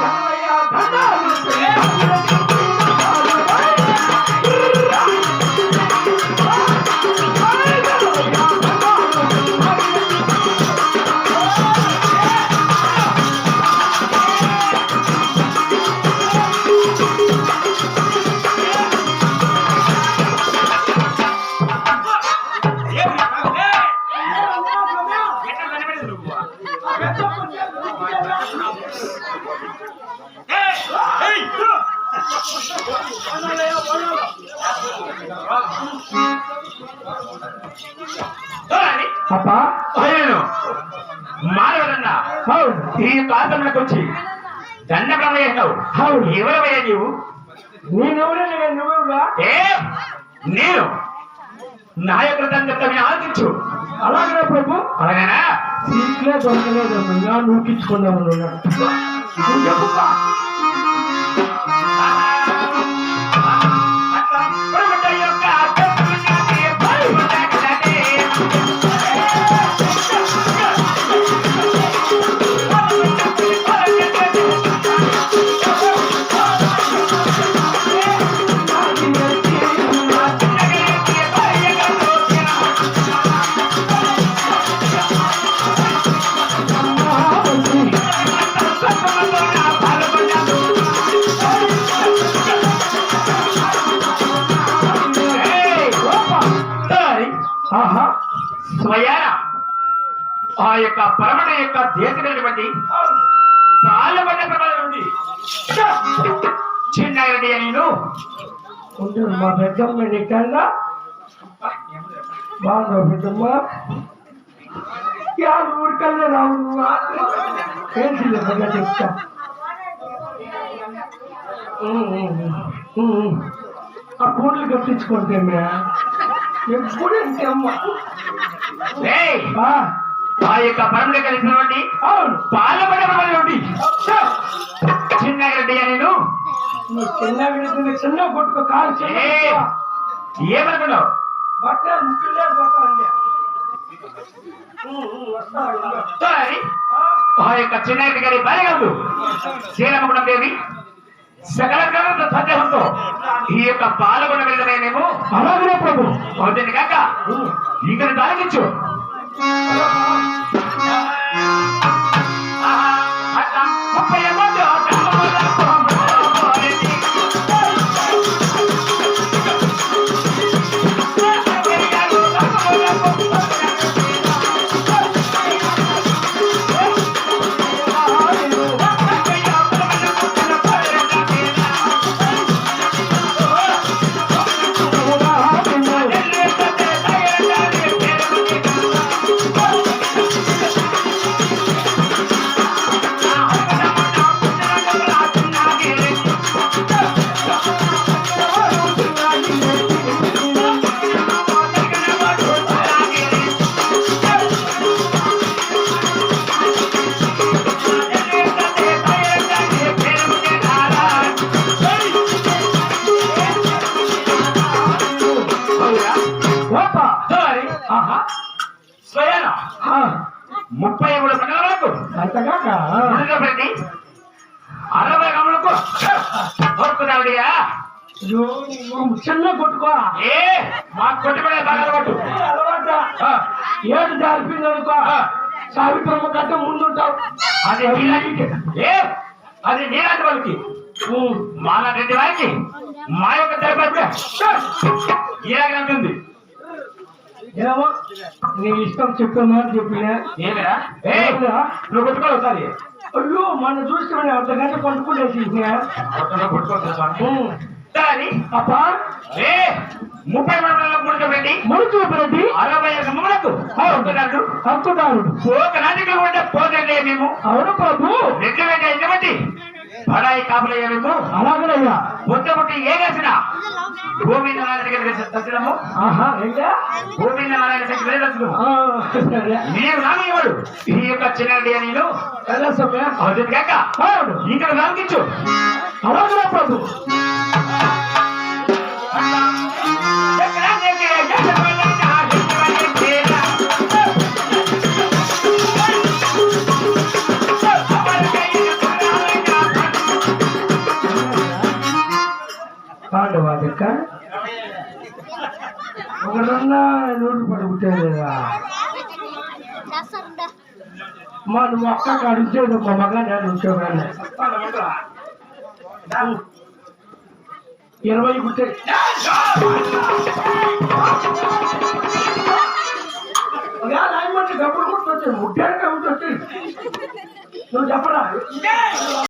అప్ప మానవదన్నా అవును ఈ పాత్రలకు వచ్చి. దండ ప్రమేశావు అవును ఎవరవయ్యా నీవు? నేనెవరైనా నువ్వెవరా ఏ? నేను. నాయకుల దండతని ఆలోచించు అలాగే ప్రభు? అలాగేనా? సీట్లే దొరకలేదమ్మా నూకించుకున్నాము ఆ యొక్క పరమణ యొక్క దేశమైనటువంటి పాలబండ ప్రమాదం చిన్న నేను. ఉండు మా పెద్దమ్మ నీకన్నా బాగా పెద్దమ్మ? యా ఊరికల్లా రావు. ఏంటి లేదా చెప్తా. ఆ కూడలు కట్టించుకుంటే ఎప్పుడు ఇంతే అమ్మ? ఆ, యొక్క పరమణ కలిసినటువంటి అవును. పాలబండ ప్రమాదం ఉంది చిన్న నేను. చిన్న విడుదల చిన్న కొట్టుకో చిన్న ఏమనుకున్నావు? బట్ట ఆ, యొక్క చిన్న గారి కాదు శ్రీరామగుణం దేవి. సకల సందేహంతో ఈ యొక్క పాల్గొన వెళ్ళమేమో అలాగే ప్రభు. అవుతుంది కాక. ఇక్కడ తాగించు ముప్పై స్వయాన. ముప్పై మూడు మండలాలకు అంతగాక. పెట్టి అరవై గమలకు కొట్టుకున్నావుడియా చిన్న కొట్టుకో. ఏ మా కొట్టుకునే బాగా అలవాట ఆ, ఏడు జారిపోయింది అనుకో. సావిత్రమ్మ కంటే ముందుంటావు. అది ఏ అది నీలాంటి వాళ్ళకి. మాలాంటి వారికి. మా యొక్క తరపు ఇలాగంటుంది ఏమో నీ ఇష్టం మాట చెప్పినా. ఏమిరా? ఏ నువ్వు కొట్టుకోవాలి ఒకసారి. అయ్యో మన చూస్తే అర్ధ గంట కొట్టుకునేసి అప్ప ఏ ముప్పై ప్రతి అరవై హక్కుదారుడు. ఒక ఉంటే మేము. అవును ప్రభు ఎటువంటి పడాయి కాపులయ్యా మేము అలాగనయ్యా బుద్ధ పుట్టి ఏ వేసిన భూమి నారాయణ దగ్గర దర్శనము. భూమి నారాయణ దగ్గర సరే. నీవు రానివాడు ఈ యొక్క చిన్న నేను ఎలా సమయ అవుతుంది కాక. అవును ఇక్కడ రాగించు అలాగనే ప్రభు ఒకరన్నా నూరు పడుకుంటారు కదా. మా నువ్వు అక్క అడిగితే ఒక మగ నేను వచ్చేవాడిని ఇరవై కుట్టే డబ్బులు కుట్టొచ్చాయి ముట్టాడు కాబట్టి వచ్చాయి నువ్వు చెప్పరా?